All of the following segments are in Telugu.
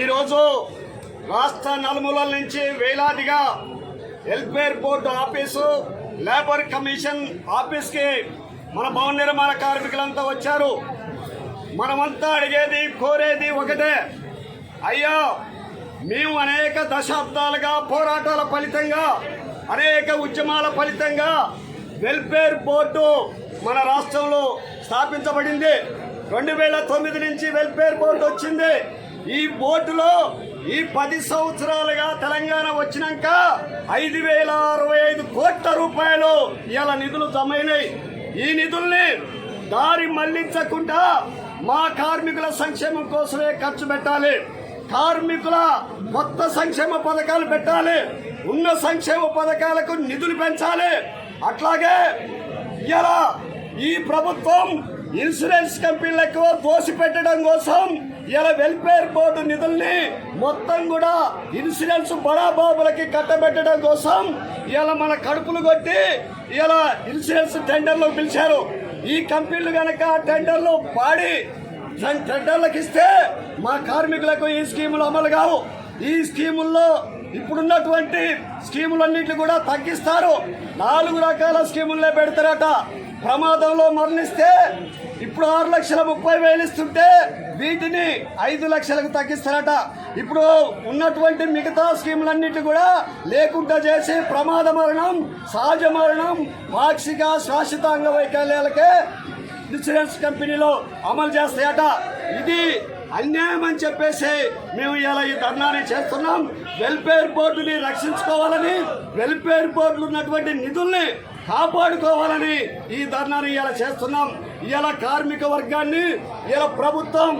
ఈరోజు రాష్ట్ర నలుమూలల నుంచి వేలాదిగా welfare board office labour commission ఆఫీస్కి మన భవన నిర్మాణ కార్మికులంతా వచ్చారు. మనమంతా అడిగేది కోరేది ఒకటే. అయ్యా మేము అనేక దశాబ్దాలుగా పోరాటాల ఫలితంగా అనేక ఉద్యమాల ఫలితంగా వెల్ఫేర్ బోర్డు మన రాష్ట్రంలో స్థాపించబడింది. రెండు వేల తొమ్మిది నుంచి వెల్ఫేర్ బోర్డు వచ్చింది. ఈ బోర్డులో ఈ పది సంవత్సరాలుగా తెలంగాణ వచ్చినాక ఐదు వేల అరవై ఐదు కోట్ల రూపాయలు ఇలా నిధులు జమైనాయి. ఈ నిధుల్ని దారి మళ్ళించకుండా మా కార్మికుల సంక్షేమం కోసమే ఖర్చు పెట్టాలి. కార్మికుల కొత్త సంక్షేమ పథకాలు పెట్టాలి. ఉన్న సంక్షేమ పథకాలకు నిధులు పెంచాలి. అట్లాగే ఇలా ఈ ప్రభుత్వం ఇన్సూరెన్స్ కంపెనీలకు దోసి పెట్టడం కోసం ఇలా వెల్ఫేర్ బోర్డు నిధుల్ని మొత్తం కూడా ఇన్సూరెన్స్ బడాబాబులకి కట్టబెట్టడం కోసం ఇలా మన కడుపులు కొట్టి ఇలా ఇన్సూరెన్స్ టెండర్లు పిలిచారు. ఈ కంపెనీలు కనుక టెండర్లు పాడి టెండర్లకు ఇస్తే మా కార్మికులకు ఈ స్కీములు అమలు కావు. ఈ స్కీముల్లో ఇప్పుడున్నటువంటి స్కీములన్నింటినీ కూడా తగ్గిస్తారు. నాలుగు రకాల స్కీములే పెడతారట. ప్రమాదంలో మరణిస్తే ఇప్పుడు ఆరు లక్షల ముప్పై వేలు ఇస్తుంటే వీటిని ఐదు లక్షలకు తగ్గిస్తారట. ఇప్పుడు ఉన్నటువంటి మిగతా స్కీములన్నిటి కూడా లేకుండా చేసి ప్రమాద మరణం సహజ మరణం పాక్షిక శాశ్వత అంగవైకల్యాలకే ఇన్సూరెన్స్ కంపెనీలో అమలు చేస్తాయట. ఇది అన్యాయం అని చెప్పేసి మేము ఇలా ఈ ధర్నాన్ని చేస్తున్నాం. వెల్ఫేర్ బోర్డుని రక్షించుకోవాలని వెల్ఫేర్ బోర్డులు ఉన్నటువంటి నిధుల్ని కాపాడుకోవాలని ఈ ధర్నాన్ని ఇలా చేస్తున్నాం. ఇలా కార్మిక వర్గాన్ని ఇలా ప్రభుత్వం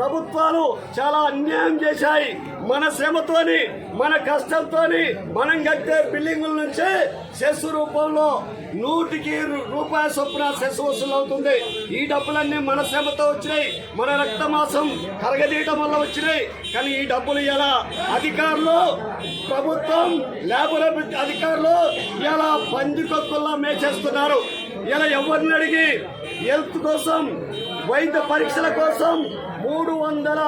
ప్రభుత్వాలు చాలా అన్యాయం చేశాయి. మన శ్రమతోని మన కష్టంతోని మనం కట్టే బిల్డింగుల నుంచి సెస్ రూపంలో నూటికి రు- రూపాయ చొప్పున సెస్ వసూలు అవుతుంది. ఈ డబ్బులన్నీ మన శ్రమతో వచ్చినాయి. మన రక్తమాసం కరగదీయటం వల్ల వచ్చినాయి. కానీ ఈ డబ్బులు ఎలా? అధికారులు ప్రభుత్వం లేబర్ అధికారులు ఇలా పందికొక్కుల్లా మేచేస్తున్నారు? ఇలా ఎవరిని అడిగి హెల్త్ కోసం వైద్య పరీక్షల కోసం మూడు వందల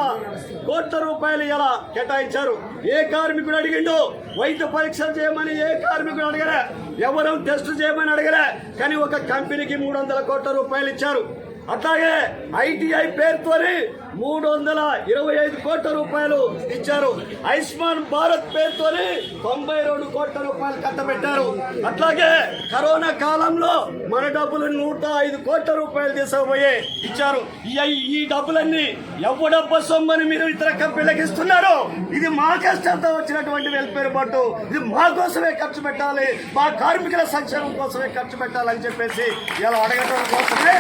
కోట్ల రూపాయలు ఇలా కేటాయించారు. ఏ కార్మికుడు అడిగిండు వైద్య పరీక్షలు చేయమని ఏ కార్మికుడు అడగలే? ఎవరు టెస్ట్ చేయమని అడగలే. కానీ ఒక కంపెనీకి మూడు వందల కోట్ల రూపాయలు ఇచ్చారు. అట్లాగే ఐటీఐ పేరుతోని మూడు వందల ఇరవై ఐదు కోట్ల రూపాయలు ఇచ్చారు. ఆయుష్మాన్ భారత్ పేరుతోని తొంభై రెండు కోట్ల రూపాయలు కట్టబెట్టారు. అట్లాగే కరోనా కాలంలో మన డబ్బులు నూట ఐదు కోట్ల రూపాయలు తీసుకుపోయి ఇచ్చారు. ఈ ఈ డబ్బులన్నీ ఎవడబ్బ సొమ్మని మీరు ఇతర కంపెనీలకు ఇస్తున్నారు? ఇది మా కష్టంతో వచ్చినటువంటి వెల్ఫేర్ బోర్డు ఇది మా కోసమే ఖర్చు పెట్టాలి. మా కార్మికుల సంక్షేమం కోసమే ఖర్చు పెట్టాలని చెప్పేసి ఇలా అడగడం కోసమే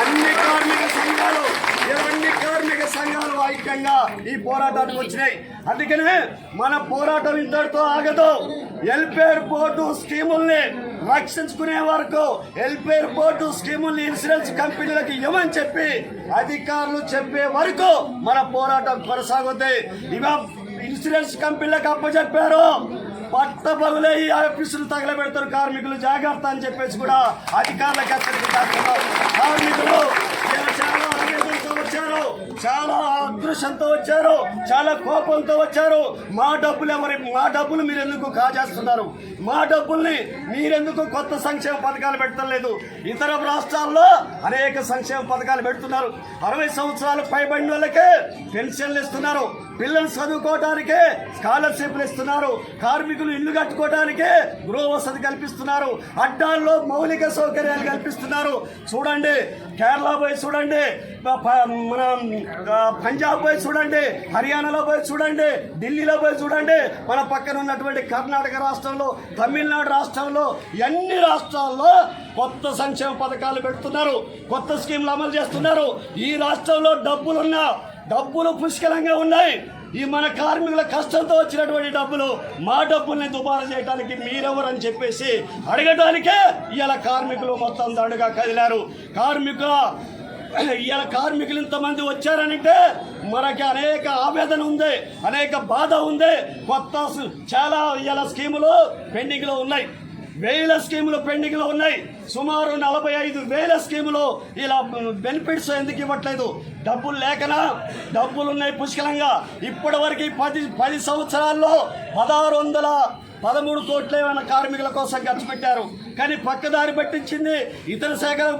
అన్ని కార్మిక సంఘాలు ఇవన్నీ కార్మిక సంఘాలు ఈ పోరాటానికి వచ్చినాయి. అందుకనే మన పోరాటం ఇంతటితో ఆగదు. ఎల్పేర్ బోర్డు స్కీముల్ని రక్షించుకునే వరకు ఎల్పేర్ బోర్డు స్కీముల్ని ఇన్సూరెన్స్ కంపెనీలకు ఇవ్వమని చెప్పి అధికారులు చెప్పే వరకు మన పోరాటం కొనసాగుతుంది ఇవ ఇన్సూరెన్స్ కంపెనీలకు అప్పచెప్పారు పట్టబగులే ఈ ఆఫీసులు తగలబెడతారు కార్మికులు. జాగ్రత్త అని చెప్పేసి కూడా అధికారులకు హెచ్చరిక కార్మికులు చాలా వచ్చారు. చాలా ఆక్రోషంతో వచ్చారు. చాలా కోపంతో వచ్చారు. మా డబ్బులు ఎవరి మా డబ్బులు మీరు ఎందుకు కాజేస్తున్నారు? మా డబ్బుల్ని మీరెందుకు కొత్త సంక్షేమ పథకాలు పెట్టలేదు ఇతర రాష్ట్రాల్లో అనేక సంక్షేమ పథకాలు పెడుతున్నారు. అరవై సంవత్సరాలు పైబడిన వాళ్ళకే పెన్షన్లు ఇస్తున్నారు. పిల్లలు చదువుకోవటానికే స్కాలర్షిప్లు ఇస్తున్నారు. కార్మికులు ఇల్లు కట్టుకోవటానికే గృహ వసతి కల్పిస్తున్నారు. అడ్డాల్లో మౌలిక సౌకర్యాలు కల్పిస్తున్నారు. చూడండి కేరళ పోయి చూడండి. మన పంజాబ్ పోయి చూడండి హర్యానాలో పోయి చూడండి ఢిల్లీలో పోయి చూడండి మన పక్కన ఉన్నటువంటి కర్ణాటక రాష్ట్రంలో తమిళనాడు రాష్ట్రంలో అన్ని రాష్ట్రాల్లో కొత్త సంక్షేమ పథకాలు పెడుతున్నారు కొత్త స్కీమ్లు అమలు చేస్తున్నారు. ఈ రాష్ట్రంలో డబ్బులున్నా డబ్బులు పుష్కలంగా ఉన్నాయి. ఈ మన కార్మికుల కష్టంతో వచ్చినటువంటి డబ్బులు మా డబ్బుల్ని దుబారా చేయడానికి మీరెవరని చెప్పేసి అడగడానికే ఇలా కార్మికులు మొత్తం దండుగా కదిలారు. కార్మికుల ఇవాళ కార్మికులు ఇంతమంది వచ్చారనంటే మనకి అనేక ఆవేదన ఉంది అనేక బాధ ఉంది. కొత్త చాలా ఇవాళ స్కీములు పెండింగ్లో ఉన్నాయి. వేల స్కీములు పెండింగ్లో ఉన్నాయి. సుమారు నలభై ఐదు వేల స్కీములు ఇలా బెనిఫిట్స్ ఎందుకు ఇవ్వట్లేదు? డబ్బులు లేకనా? డబ్బులు ఉన్నాయి పుష్కలంగా. ఇప్పటి వరకు పది పది సంవత్సరాల్లో పదహారు వందల పదమూడు కోట్ల ఏమైనా కార్మికుల కోసం ఖర్చు పెట్టారు. కానీ పక్కదారి పట్టించింది ఇతర శాఖలకు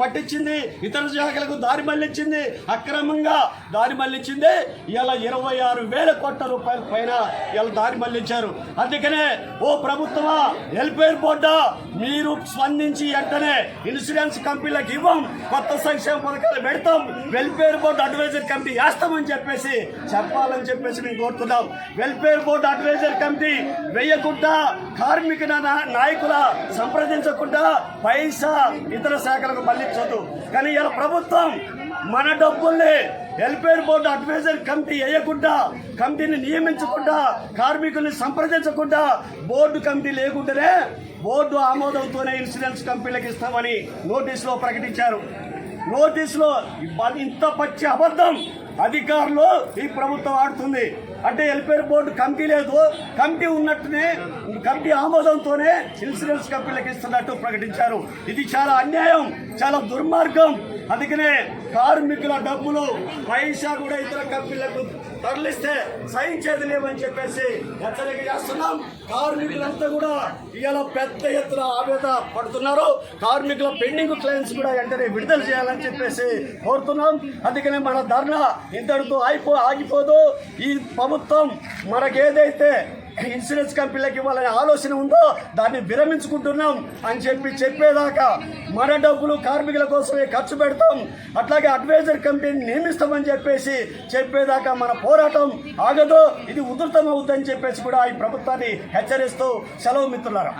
పట్టించింది ఇతర శాఖలకు దారి మళ్ళించింది అక్రమంగా దారి మళ్ళించింది ఇలా ఇరవై ఆరు వేల కోట్ల రూపాయల పైన ఇలా దారి మళ్ళించారు అందుకనే ఓ ప్రభుత్వమా వెల్ఫేర్ బోర్డా మీరు స్పందించి వెంటనే ఇన్సూరెన్స్ కంపెనీలకు ఇవ్వం కొత్త సంక్షేమ పథకాలు పెడతాం వెల్ఫేర్ బోర్డు అడ్వైజర్ కమిటీ వేస్తామని చెప్పేసి చెప్పాలని చెప్పేసి మేము కోరుతున్నాం. వెల్ఫేర్ బోర్డు అడ్వైజర్ కమిటీ వేయకుండా కార్మిక నాయకుల సంప్రదించకుండా పైసా ఇతర శాఖలకు మళ్ళించదు కానీ ఇలా ప్రభుత్వం మన డబ్బుల్ని వెల్ఫేర్ బోర్డు అడ్వైజర్ కమిటీ వేయకుండా కమిటీని నియమించకుండా కార్మికుల్ని సంప్రదించకుండా బోర్డు కమిటీ లేకుండానే బోర్డు ఆమోదంతోనే ఇన్సూరెన్స్ కంపెనీలకు ఇస్తామని నోటీసులో ప్రకటించారు. నోటీసులో ఇంత పచ్చి అబద్ధం అధికారులు ఈ ప్రభుత్వం ఆడుతుంది. అంటే వెల్ఫేర్ బోర్డు కమిటీ లేదు. కమిటీ ఉన్నట్టునే కమిటీ ఆమోదంతోనే ఇన్సూరెన్స్ కంపెనీలకు ఇస్తున్నట్టు ప్రకటించారు. ఇది చాలా అన్యాయం చాలా దుర్మార్గం. అందుకనే కార్మికుల డబ్బులు పైసా కూడా ఇతర కంపెనీలకు తరలిస్తే సహించేది చేయలేమని చెప్పేసి హెచ్చరిక చేస్తున్నాం. కార్మికులంతా కూడా ఇవాళ పెద్ద ఎత్తున ఆవేద పడుతున్నారు. కార్మికుల పెండింగ్ క్లెయిమ్స్ కూడా వెంటనే విడుదల చేయాలని చెప్పేసి కోరుతున్నాం. అందుకనే మన ధర్నా ఇంతటితో అయిపో ఆగిపోదు. ఈ ప్రభుత్వం మనకేదైతే ఇన్సూరెన్స్ కంపెనీలకు ఇవ్వాలనే ఆలోచన ఉందో దాన్ని విరమించుకుంటున్నాం అని చెప్పి చెప్పేదాకా మన డబ్బులు కార్మికుల కోసమే ఖర్చు పెడతాం. అట్లాగే అడ్వైజర్ కంపెనీని నియమిస్తామని చెప్పేసి చెప్పేదాకా మన పోరాటం ఆగదు ఇది ఉధృతం అవుతుందని చెప్పేసి కూడా ఈ ప్రభుత్వాన్ని హెచ్చరిస్తూ సెలవు మిత్రులారా.